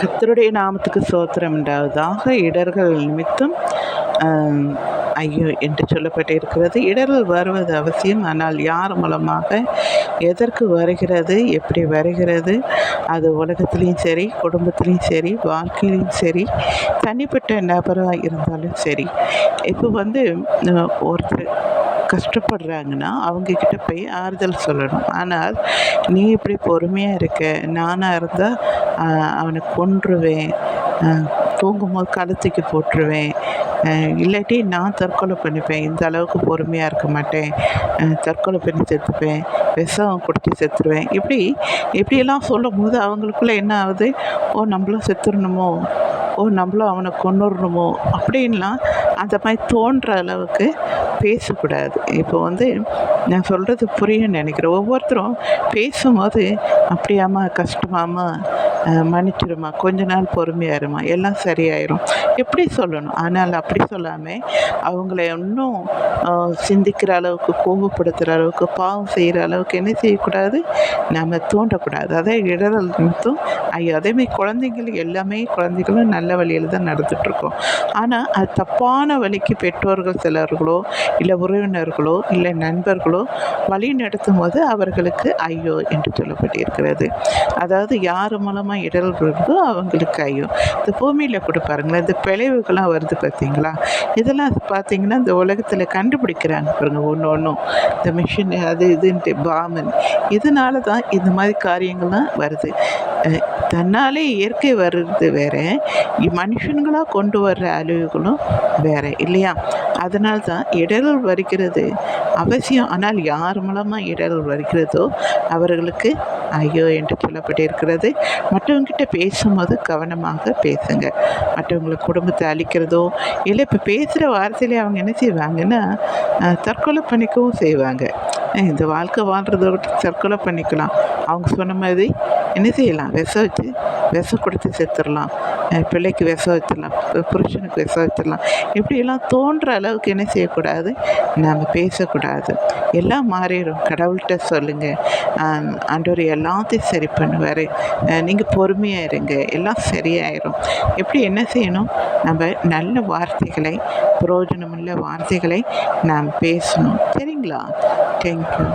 கத்தருடைய நாமத்துக்கு சோத்திரம் உண்டாவதாக இடர்கள் நிமித்தம் ஐயோ என்று சொல்லப்பட்டிருக்கிறது. இடர்கள் வருவது அவசியம் ஆனால் யார் மூலமாக எதற்கு வருகிறது எப்படி வருகிறது அது உலகத்துலேயும் சரி குடும்பத்துலேயும் சரி வாழ்க்கையிலையும் சரி தனிப்பட்ட நபராக இருந்தாலும் சரி இப்போ வந்து ஒருத்தர் கஷ்டப்படுறாங்கன்னா அவங்கக்கிட்ட போய் ஆறுதல் சொல்லணும். ஆனால் நீ இப்படி பொறுமையாக இருக்க நானாக இருந்தால் அவனை கொன்றுவேன். தூங்கும்போது கழுத்துக்கு போட்டுருவேன். இல்லாட்டி நான் தற்கொலை பண்ணிப்பேன். இந்த அளவுக்கு பொறுமையாக இருக்க மாட்டேன். தற்கொலை பண்ணி செத்துப்பேன். விஷம் கொடுத்து செத்துருவேன். இப்படி இப்படியெல்லாம் சொல்லும்போது அவங்களுக்குள்ளே என்ன ஆகுது? ஓ நம்மளும் செத்துடணுமோ? ஓ நம்மளும் அவனை கொண்டுடணுமோ அப்படின்லாம் அந்த மாதிரி தோன்ற அளவுக்கு பேசக்கூடாது. இப்போ வந்து நான் சொல்கிறது புரியும்னு நினைக்கிறேன். ஒவ்வொருத்தரும் பேசும்போது அப்படியாம்மா கஷ்டமாம்மா மன்னிச்சிடுமா கொஞ்ச நாள் பொறுமையாக இருமா எல்லாம் சரியாயிரும். எப்படி சொல்லணும்? ஆனால் அப்படி சொல்லாமல் அவங்கள இன்னும் சிந்திக்கிற அளவுக்கு கோபப்படுத்துகிற அளவுக்கு பாவம் செய்கிற அளவுக்கு என்ன செய்யக்கூடாது? நம்ம தூண்டக்கூடாது. அதே இடரல் நிமித்தம் ஐயோ அதேமாதிரி குழந்தைகள் எல்லாமே குழந்தைகளும் நல்ல வழியில் தான் நடந்துகிட்ருக்கோம் ஆனால் அது தப்பான வழிக்கு பெற்றோர்கள் சிலர்களோ இல்லை உறவினர்களோ இல்லை நண்பர்களோ வழி நடத்தும் போது அவர்களுக்கு ஐயோ என்று சொல்லப்பட்டிருக்கிறது. அதாவது யார் மூலமாக இடர்கள் வருதோ அவங்களுக்கு ஐயோ. இந்த பூமியில் கூட பாருங்களேன் இந்த பிளவுகள்லாம் வருது பார்த்தீங்களா? இதெல்லாம் பார்த்தீங்கன்னா இந்த உலகத்தில் கண்டுபிடிக்கிறாங்க பாருங்கள் ஒன்று ஒன்றும் இந்த மிஷின் அது இதுன்ட்டு பாமன் இதனால தான் இந்த மாதிரி காரியங்கள்லாம் வருது. தன்னாலே இயற்கை வர்றது வேறு மனுஷன்களாக கொண்டு வர்ற அழிவுகளும் வேறு இல்லையா? அதனால் தான் இடர்கள் வருகிறது அவசியம். ஆனால் யார் மூலமாக இடர்கள் வருகிறதோ அவர்களுக்கு ஐயோ என்று சொல்லப்பட்டிருக்கிறது. மற்றவங்கிட்ட பேசும்போது கவனமாக பேசுங்க. மற்றவங்களை குடும்பத்தை அழிக்கிறதோ இல்லை இப்போ பேசுகிற வார்த்தையிலே அவங்க என்ன செய்வாங்கன்னா தற்கொலை பண்ணிக்கவும் செய்வாங்க. இந்த வாழ்க்கை வாழ்கிறத விட்டு தற்கொலை பண்ணிக்கலாம். அவங்க சொன்ன மாதிரி என்ன செய்யலாம்? விஷம் வச்சு விஷம் கொடுத்து செத்துடலாம் பிள்ளைக்கு விஷம் வச்சிடலாம் புருஷனுக்கு விஷம் வச்சிடலாம். இப்படியெல்லாம் தோன்ற அளவுக்கு என்ன செய்யக்கூடாது? நாம் பேசக்கூடாது. எல்லாம் மாறிடும். கடவுள்கிட்ட சொல்லுங்கள் ஆண்டவர் எல்லாத்தையும் சரி பண்ணுவார். நீங்கள் பொறுமையாக இருங்க. எல்லாம் சரியாயிரும். எப்படி என்ன செய்யணும்? நம்ம நல்ல வார்த்தைகளை பிரயோஜனமுள்ள வார்த்தைகளை நாம் பேசணும். சரிங்களா? தேங்க்யூ